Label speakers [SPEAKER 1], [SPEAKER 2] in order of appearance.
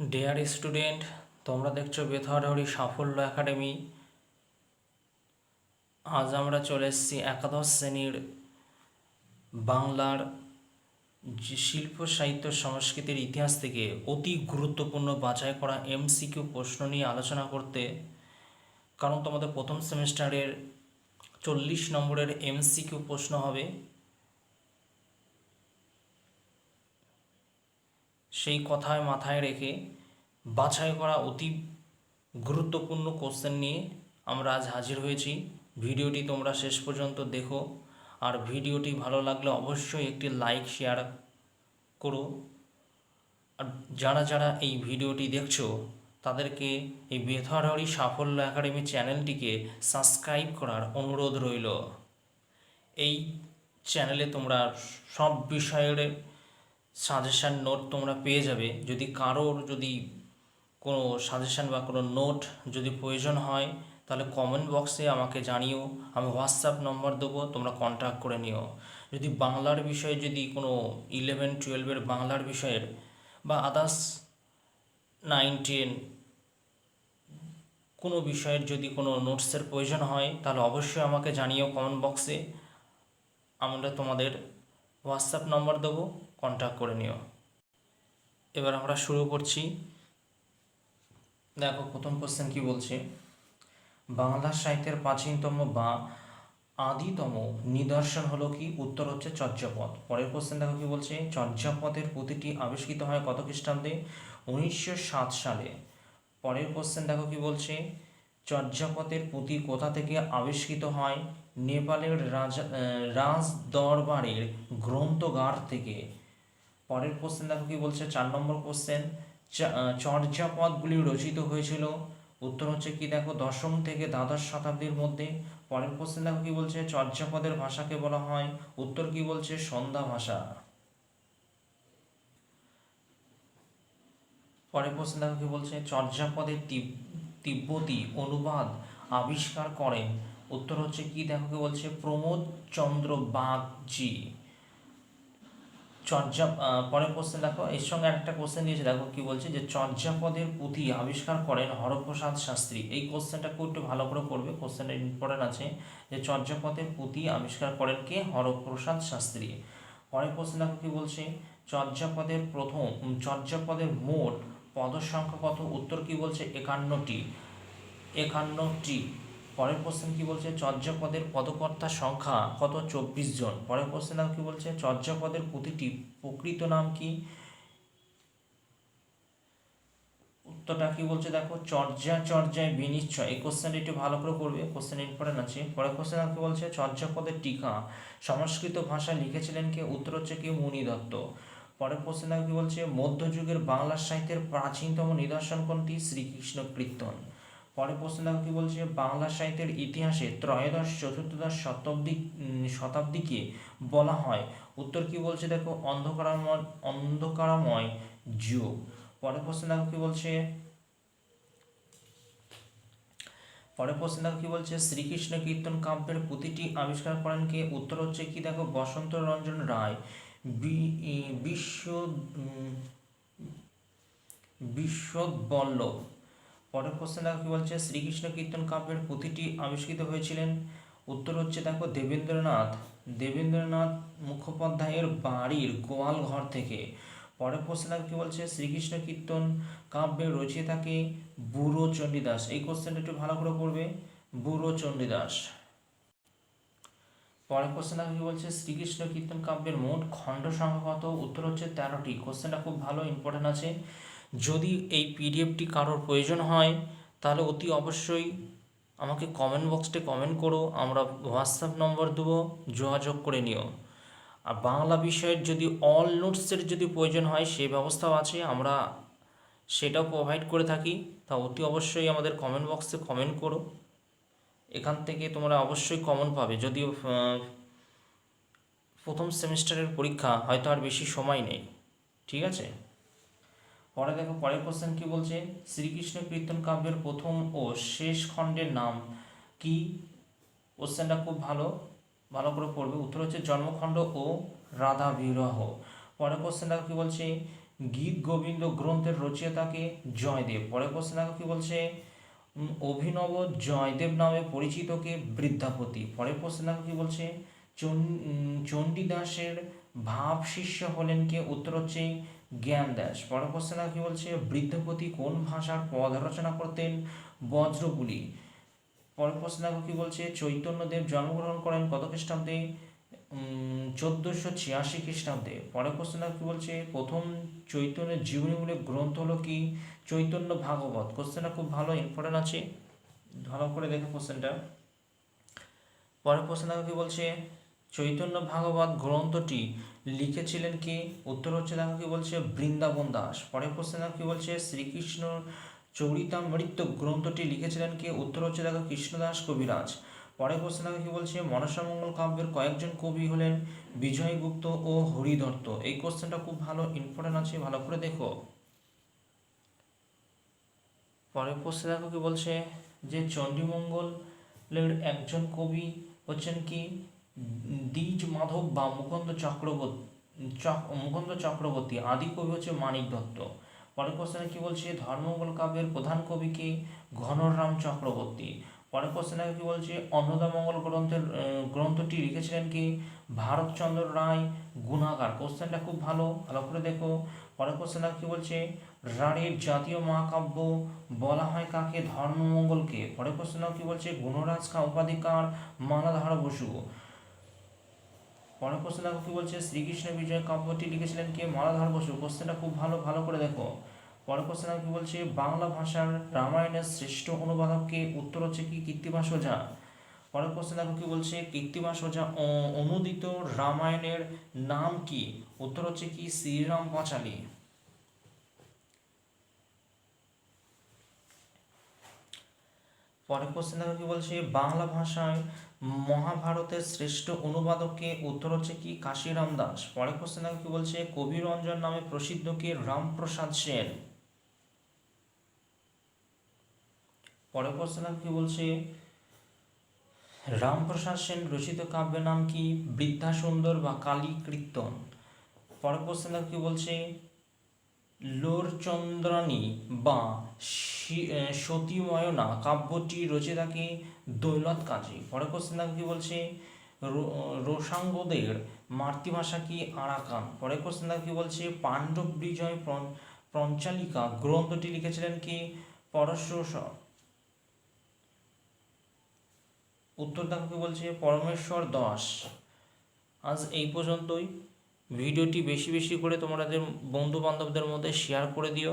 [SPEAKER 1] Dear student তোমরা দেখছ বেথরহরি সাফল্য একাডেমি। আজ আমরা চলে এসেছি একাদশ শ্রেণির বাংলার শিল্প, সাহিত্য, সংস্কৃতির ইতিহাস থেকে অতি গুরুত্বপূর্ণ বাছাই করা এমসিকিউ প্রশ্ন নিয়ে আলোচনা করতে। কারণ তোমাদের প্রথম সেমিস্টারের চল্লিশ নম্বরের এমসিকিউ প্রশ্ন হবে। সেই কথায় মাথায় রেখে বাছাই করা অতি গুরুত্বপূর্ণ কোশ্চেন নিয়ে আমরা আজ হাজির হয়েছি। ভিডিওটি তোমরা শেষ পর্যন্ত দেখো। আর ভিডিওটি ভালো লাগলে অবশ্যই একটি লাইক শেয়ার করো। আর যারা যারা এই ভিডিওটি দেখছ, তাদেরকে এই বেথরহরি সাফল্য একাডেমি চ্যানেলটিকে সাবস্ক্রাইব করার অনুরোধ রইল। এই চ্যানেলে তোমরা সব বিষয়ের সাজেশান নোট তোমরা পেয়ে যাবে। যদি কারোর যদি কোনো সাজেশান বা কোনো নোট যদি প্রয়োজন হয়, তাহলে কমেন্ট বক্সে আমাকে জানিও, আমি হোয়াটসঅ্যাপ নম্বর দেবো, তোমরা কন্ট্যাক্ট করে নিও। যদি বাংলার বিষয়ে যদি কোনো ইলেভেন টুয়েলভের বাংলার বিষয়ের বা আদার্স নাইন টেন কোনো বিষয়ের যদি কোনো নোটসের প্রয়োজন হয়, তাহলে অবশ্যই আমাকে জানিও কমেন্ট বক্সে আমরা তোমাদের হোয়াটসঅ্যাপ নম্বর দেবো কন্ট্যাক্ট করে নিও। এবার আমরা শুরু করছি। দেখো, প্রথম কোশ্চেন কি বলছে? বাংলা সাহিত্যের প্রাচীনতম বা আদিতম নিদর্শন হলো কি? উত্তর হচ্ছে চর্যাপদ। পরের কোশ্চেন দেখো কি বলছে? চর্যাপদের প্রতিটি আবিষ্কৃত হয় কত খ্রিস্টাব্দে? উনিশশো সাত সালে। পরের কোশ্চেন দেখো কি বলছে? চর্যাপদের পুঁথি কোথা থেকে আবিষ্কৃত হয়? নেপালের রাজা রাজ দরবারের গ্রন্থগার থেকে। পরের কোশ্চেন দেখো কি বলছে? চার নম্বর কোশ্চেন চর্যাপদগুলি রচিত হয়েছিল। উত্তর হচ্ছে কি দেখো? দশম থেকে দ্বাদশ শতাব্দীর মধ্যে। পরের কোশ্চেন দেখো কি বলছে? চর্যাপদের ভাষাকে বলা হয়। উত্তর কি বলছে? সন্ধ্যা ভাষা। পরের কোশ্চেন দেখো কি বলছে? চর্যাপদের তিব্বতী অনুবাদ আবিষ্কার করেন। উত্তর হচ্ছে কি? দেখো কি বলছে? প্রমোদ চন্দ্র বাগজি চর্যা পরের কোশ্চেন দেখো। এর সঙ্গে একটা কোশ্চেন দিয়েছে। দেখো কি বলছে যে, চর্যাপদের পুঁথি আবিষ্কার করেন হরপ্রসাদ শাস্ত্রী। এই কোশ্চেনটা খুব একটু ভালো করে করবে কোশ্চেনটা ইম্পর্টেন্ট আছে যে, চর্যাপদের পুঁথি আবিষ্কার করেন কে? হরপ্রসাদ শাস্ত্রী। পরের কোশ্চেন দেখো কি বলছে? চর্যাপদের প্রথম, চর্যাপদের মোট পদ সংখ্যা কত? উত্তর কি বলছে? একান্নটি। একান্নটি। পরের কোশ্চেন কি বলছে? চর্যাপদের পদকর্তার সংখ্যা কত? চব্বিশ জন। পরের কোশ্চেন কি বলছে? চর্যাপদের প্রতিটি প্রকৃত নাম কি? উত্তরটা কি বলছে? দেখো, চর্যা, চর্যায় বিনিশ্চয়। এই কোশ্চেনটা একটু ভালো করে করবে। কোশ্চেন ইম্পর্টেন্ট আছে। পরের কোশ্চেন কি বলছে? চর্যাপদের টিকা। সংস্কৃত ভাষায় লিখেছিলেন কে? উত্তর হচ্ছে কি? মুনি দত্ত পরের কোশ্চেন কি বলছে, মধ্যযুগের বাংলা সাহিত্যের প্রাচীনতম নিদর্শন কোনটি? শ্রীকৃষ্ণ কীর্তন। পরের প্রশ্ন কি বলছে, বাংলা সাহিত্যের ইতিহাসে ত্রয়োদশ, চতুর্দশ শতাব্দী শতাব্দীকে বলা হয়? উত্তর কি বলছে দেখো, অন্ধকারময় অন্ধকারময় যুগ। পরের প্রশ্ন কি বলছে, পরের প্রশ্ন দেখো কি বলছে, শ্রীকৃষ্ণ কীর্তন কাব্যের প্রতিটি আবিষ্কার করেন কে? উত্তর হচ্ছে কি দেখো, বসন্ত রঞ্জন রায়। বিশ্ব বিশ্ববল্লভ পরের কোশ্চেন দেখো কি বলছে, শ্রীকৃষ্ণ কীর্তন কাব্যের প্রতিটি আবিষ্কৃত হয়েছিলেন। উত্তর হচ্ছে দেখো, দেবেন্দ্রনাথ। দেবেন্দ্রনাথ মুখোপাধ্যায়ের বাড়ির গোয়াল ঘর থেকে। পরের কোশ্চেন দেখো কি বলছে, শ্রীকৃষ্ণ কীর্তন কাব্যে রচিয়ে থাকে বুড়ো চণ্ডীদাস এই কোশ্চেনটা একটু ভালো করে পড়বে বুড়ো চণ্ডীদাস পরের কোশ্চেন দেখো কি বলছে? শ্রীকৃষ্ণ কীর্তন কাব্যের মোট খণ্ড সংখ্যা কত? উত্তর হচ্ছে তেরোটি। কোশ্চেনটা খুব ভালো ইম্পর্টেন্ট আছে। যদি এই পিডিএফটি কারোর প্রয়োজন হয়, তাহলে অতি অবশ্যই আমাকে কমেন্ট বক্সটে কমেন্ট করো। আমরা হোয়াটসঅ্যাপ নম্বর দেবো, যোগাযোগ করে নিও। আর বাংলা বিষয়ের যদি অল নোটসের যদি প্রয়োজন হয় সেই ব্যবস্থাও আছে। আমরা সেটাও প্রোভাইড করে থাকি। তা অতি অবশ্যই আমাদের কমেন্ট বক্সে কমেন্ট করো। এখান থেকে তোমরা অবশ্যই কমন পাবে। যদিও প্রথম সেমিস্টারের পরীক্ষা হয়তো আর বেশি সময় নেই। ঠিক আছে? পরে দেখো, পরের কোশ্চেন কি বলছে? শ্রীকৃষ্ণ কীর্তন কাব্যের প্রথম ও শেষ খণ্ডের নাম কি? কোশ্চেনটা খুব ভালো। ভালো করে পড়বে। উত্তর হচ্ছে জন্মখণ্ড ও রাধা বিরহ পরের কোশ্চেন দেখো কি বলছে? গীত গোবিন্দ গ্রন্থের রচয়িতাকে জয়দেব। পরের প্রশ্ন দেখো কি বলছে? অভিনব জয়দেব নামে পরিচিতকে বৃদ্ধাপতি। পরের প্রশ্ন দেখো কি বলছে? চণ্ডীদাসের ভাব শিষ্য হলেন কে? উত্তর হচ্ছে জ্ঞান দাস পরের প্রশ্ন দেখো কি বলছে? বৃদ্ধপতি কোন ভাষার পদ রচনা করতেন? বজ্রগুলি। পরের প্রশ্ন দেখো কি বলছে? চৈতন্যদেব জন্মগ্রহণ করেন কত খ্রিস্টাব্দে? চোদ্দোশো ছিয়াশি খ্রিস্টাব্দে পরের দেখো কি বলছে? প্রথম চৈতন্যের জীবনীমূলক গ্রন্থ হলো কি? চৈতন্য ভাগবত। কোশ্চেনটা খুব ভালো ইম্পর্টেন্ট আছে। ভালো করে দেখো কোশ্চেনটা পরের দেখো কি বলছে? চৈতন্য ভাগবত গ্রন্থটি লিখেছিলেন কি? উত্তর হচ্ছে দেখো কি বলছে? বৃন্দাবন দাস। পরের দেখো কি বলছে? শ্রীকৃষ্ণ চরিতামৃত গ্রন্থটি লিখেছিলেন কি? উত্তর হচ্ছে দেখো কৃষ্ণদাস কবিরাজ। পরের প্রশ্ন কি বলছে, মনসামঙ্গল কাব্যের কয়েকজন কবি হলেন বিজয়গুপ্ত ও হরিদত্ত এই কোশ্চেনটা খুব ভালো ইম্পর্টেন্ট আছে, ভালো করে দেখো। পরের প্রশ্নে দেখো কি বলছে, যে চণ্ডীমঙ্গলের একজন কবি হচ্ছেন কি দ্বিজ মাধব বা মুকুন্দ চক্রবর্তী চক- মুকুন্দ চক্রবর্তী, আদি কবি হচ্ছে মানিক দত্ত। পরের কোশ্চেনে কি বলছে, ধর্মমঙ্গল কাব্যের প্রধান কবি কি? ঘনরাম চক্রবর্তী। পরের কোশ্চেনে কি বলছে? অন্নদামঙ্গল গ্রন্থের গ্রন্থটি লিখেছিলেন কি? ভারতচন্দ্র রায় গুণাগার। কোশ্চেনটা খুব ভালো ভালো করে দেখো। পরের কোশ্চেনে কি বলছে? রাঢ়ের জাতীয় মহাকাব্য বলা হয় কাকে? ধর্মমঙ্গলকে। পরের কোশ্চেনে কি বলছে? গুণরাজ খা উপাধিকার মালাধার বসু। পরের কোশ্চেন দেখো কি বলছে? শ্রীকৃষ্ণ বিজয় কাব্যটি লিখেছিলেন কে? মালাধার বসু। কোশ্চেনটা খুব ভালো ভালো করে দেখো। পরের কোশ্চেন কি বলছে? বাংলা ভাষার রামায়ণের শ্রেষ্ঠ অনুবাদককে উত্তর হচ্ছে কি? কীর্তিবাস ওঝা পরের কোশ্চেন দেখো কি বলছে? কীর্তিবাস ওঝা অনুদিত রামায়ণের নাম কি? উত্তর হচ্ছে কি, শ্রীরাম পাঁচালী। পরের কোশ্চেন দেখো কি বলছে? বাংলা ভাষায় মহাভারতের শ্রেষ্ঠ অনুবাদককে উত্তর হচ্ছে কি, কাশিরাম দাস। পরের কোশ্চেন দেখো কি বলছে? কবি রঞ্জন নামে প্রসিদ্ধ কে? রামপ্রসাদ সেন। পরের দেখো কি বলছে? রামপ্রসাদ সেন রচিত কাব্যের নাম কি? বৃদ্ধা সুন্দর বা কালী কীর্তন? পরের দেখো কি বলছে? লোরচন্দ্রানী বা সতীময়না কাব্যটি রচিতাকে দৌলত কাজী। পরের দেখো কি বলছে? রোসাঙ্গদের মাতৃভাষা কি আরাকান? পরের দেখো কি বলছে? পাণ্ডব বিজয় পঞ্চালিকা গ্রন্থটি লিখেছিলেন কি? পরশেশ্বর উত্তর দেখো বলছে পরমেশ্বর দাস। আজ এই পর্যন্তই। ভিডিওটি বেশি বেশি করে তোমাদের বন্ধু বান্ধবদের মধ্যে শেয়ার করে দিও।